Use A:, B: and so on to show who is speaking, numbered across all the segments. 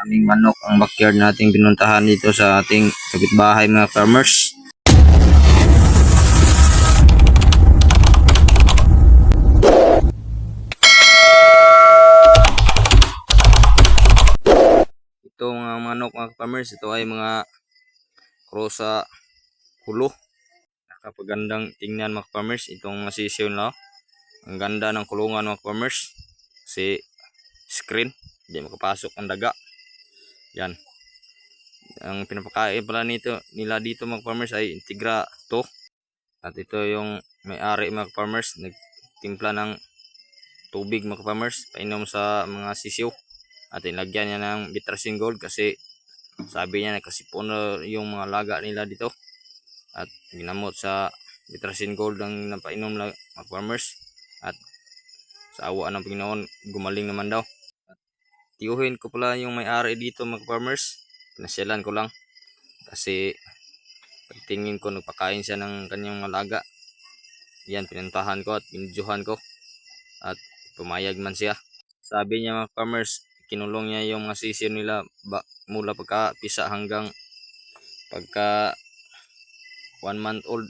A: Aming manok ang backyard nating pinuntahan dito sa ating kapitbahay mga farmers. Ito mga manok mga farmers, ito ay mga krosa hulo. Nakapagandang tingnan mga farmers, itong masisiw na. Ang ganda ng kulungan mga farmers. Kasi screen, hindi makapasok ang daga. Yan. Ang pinapakain pala nito, nila dito mga farmers ay Integra 2. At ito yung may-ari mga farmers, nagtimpla ng tubig mga farmers, painom sa mga sisiw. At inlagyan niya ng Bitrasin Gold kasi sabi niya na kasi puno yung mga laga nila dito. At ginamot sa Bitrasin Gold ang napainom lang mga farmers. At sa awa ng Panginoon, gumaling naman daw. Tiyuhin ko pala yung may-ari dito mga farmers. Pinasyalan ko lang. Kasi pagtingin ko, nagpakain siya ng kanyang malaga. Yan, pinuntahan ko at binidyohan ko. At pumayag man siya. Sabi niya mga farmers, kinulong niya yung mga sisiyo nila ba, mula pagka pisa hanggang pagka one month old,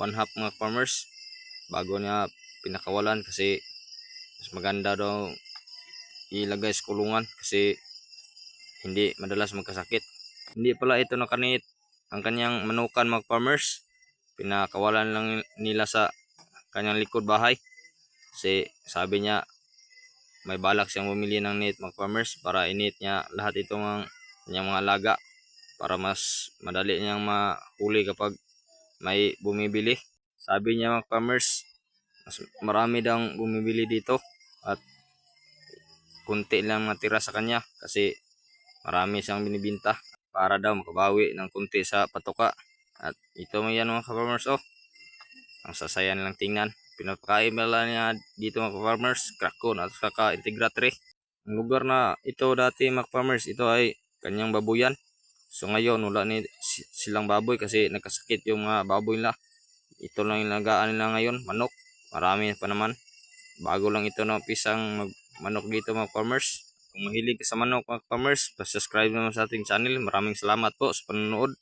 A: one half mga farmers bago niya pinakawalan kasi mas maganda daw ilagay sa kulungan kasi hindi madalas magkasakit. Hindi pala ito nakanit ang kanyang manukan mga farmers. Pinakawalan lang nila sa kanyang likod bahay. Kasi sabi niya may balak siyang bumili ng net mga farmers para init niya lahat itong mga kanyang mga laga para mas madali niyang mahuli kapag may bumibili. Sabi niya mga farmers, mas marami daw bumibili dito at kunti lang natira sa kanya kasi marami siyang binibinta para daw makabawi ng kunti sa patoka. At ito mo yan mga farmers oh. Ang sasaya nilang tingnan. Pinapakain pala niya dito mga farmers, krakon at saka integra 3. Ang lugar na ito dati mga farmers, ito ay kanyang babuyan. So ngayon wala ni si- silang baboy kasi nagkasakit yung mga baboy nila. Ito lang yung lagaan nila ngayon, manok. Marami pa naman. Bago lang ito na pisang mag manok dito mga farmers. Kung mahilig ka sa manok mga farmers, subscribe naman sa ating channel. Maraming salamat po sa panonood.